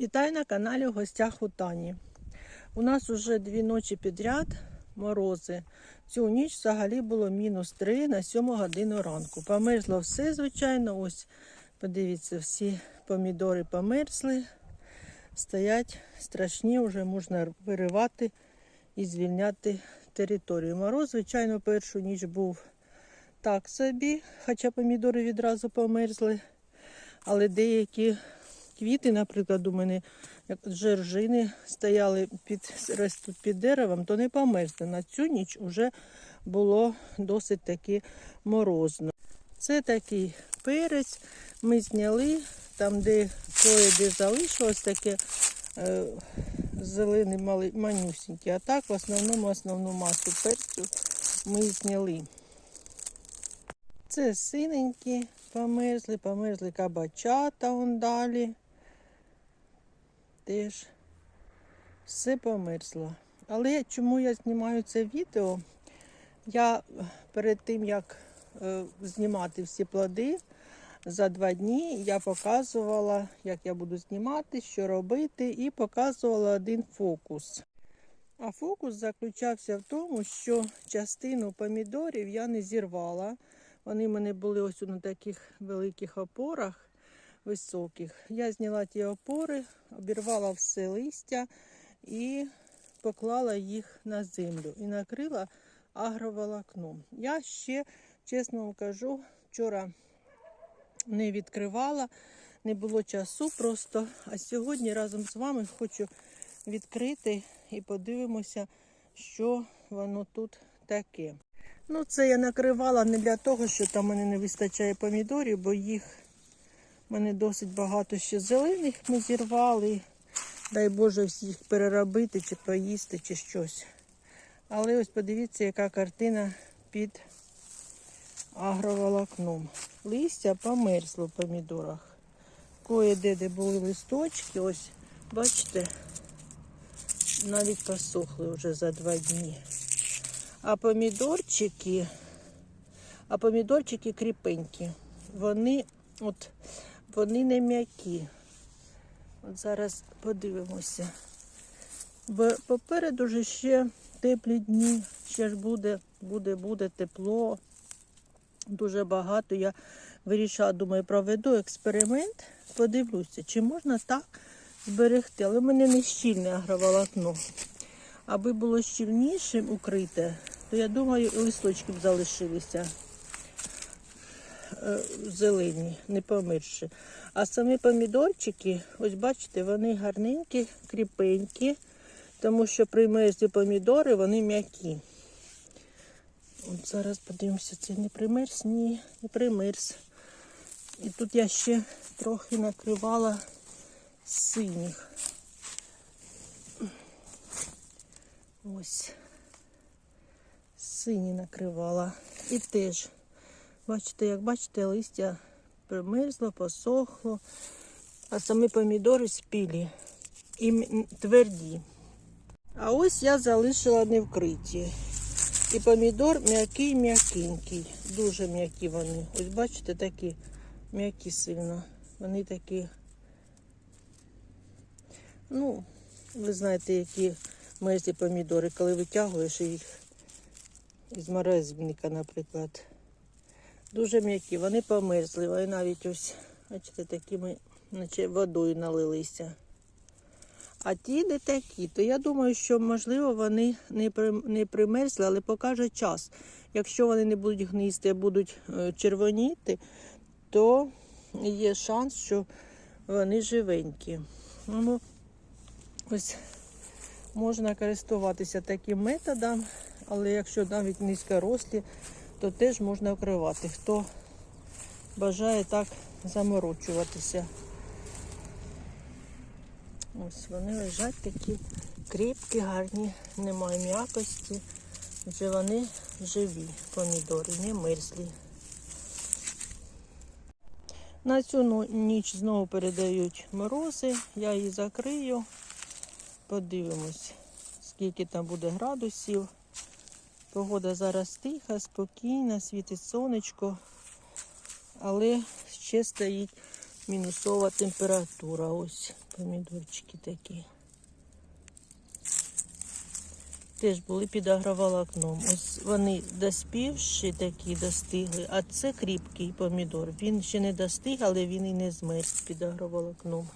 Вітаю на каналі в гостях у Тані. У нас вже дві ночі підряд морози. Цю ніч взагалі було мінус 3 на 7 годину ранку. Померзло все, звичайно. Ось, подивіться, всі помідори померзли. Стоять страшні, вже можна виривати і звільняти територію. Мороз, звичайно, першу ніч був так собі, хоча помідори відразу померзли. Але деякі квіти, наприклад, у мене як жержини стояли під під деревом, то не померзли. На цю ніч вже було досить таки морозно. Це такий перець. Ми зняли там, де де залишилось таке е, зелений малий, манюсінький. А так в основному основну масу перцю ми зняли. Це синенькі померзли, померзли кабачата он далі. Теж все померзло. Але чому я знімаю це відео? Я перед тим, як е, знімати всі плоди, за два дні я показувала, як я буду знімати, що робити, і показувала один фокус. А фокус заключався в тому, що частину помідорів я не зірвала. Вони в мене були ось на таких великих опорах високих. Я зняла ті опори, обірвала все листя і поклала їх на землю і накрила агроволокном. Я ще, чесно вам кажу, вчора не відкривала, не було часу просто. А сьогодні разом з вами хочу відкрити і подивимося, що воно тут таке. Ну, це я накривала не для того, що там мене не вистачає помідорів, бо їх в мене досить багато ще зелених ми зірвали. Дай Боже всіх переробити, чи поїсти, чи щось. Але ось подивіться, яка картина під агроволокном. Листя померзло в помідорах. Кое-де, де були листочки, ось, бачите, навіть посохли вже за два дні. А помідорчики, а помідорчики кріпенькі. Вони от вони не м'які. От зараз подивимося. Бо попереду ж ще теплі дні, ще ж буде, буде, буде тепло. Дуже багато. Я вирішила, думаю, проведу експеримент, подивлюся, чи можна так зберегти. Але в мене не щільне агроволокно. Аби було щільнішим укрите, то я думаю, і листочки б залишилися зелені, не помирші. А самі помідорчики, ось бачите, вони гарненькі, кріпенькі, тому що при мерзлі помідори вони м'які. От Зараз подивимося, це не примерз, ні, не примерз. І тут я ще трохи накривала синіх. Ось сині накривала. І теж, бачите, як бачите, листя примерзло, посохло, а самі помідори спілі і тверді. А ось я залишила не вкриті. І помідор м'який, м'якенький. Дуже м'які вони. Ось бачите, такі м'які сильно. Вони такі, ну, ви знаєте, які мерзлі помідори, коли витягуєш їх із морозильника, наприклад. Дуже м'які, вони померзли, вони навіть ось, бачите, такими, наче водою налилися. А ті не такі, то я думаю, що, можливо, вони не при, не примерзли, але покаже час. Якщо вони не будуть гнисти, а будуть е, червоніти, то є шанс, що вони живенькі. Ну, ось можна користуватися таким методом, але якщо навіть низькорослі, то теж можна вкривати. Хто бажає так заморочуватися. Ось вони лежать такі кріпкі, гарні, немає м'якості. Вже вони живі, помідори, не мерзлі. На цю ну, ніч знову передають морози, я її закрию, подивимось, скільки там буде градусів. Погода зараз тиха, спокійна, світить сонечко, але ще стоїть мінусова температура. Ось помідорчики такі. Теж були під агроволокном. Ось вони доспівші такі достигли, а це кріпкий помідор. Він ще не достиг, але він і не змерз під агроволокном.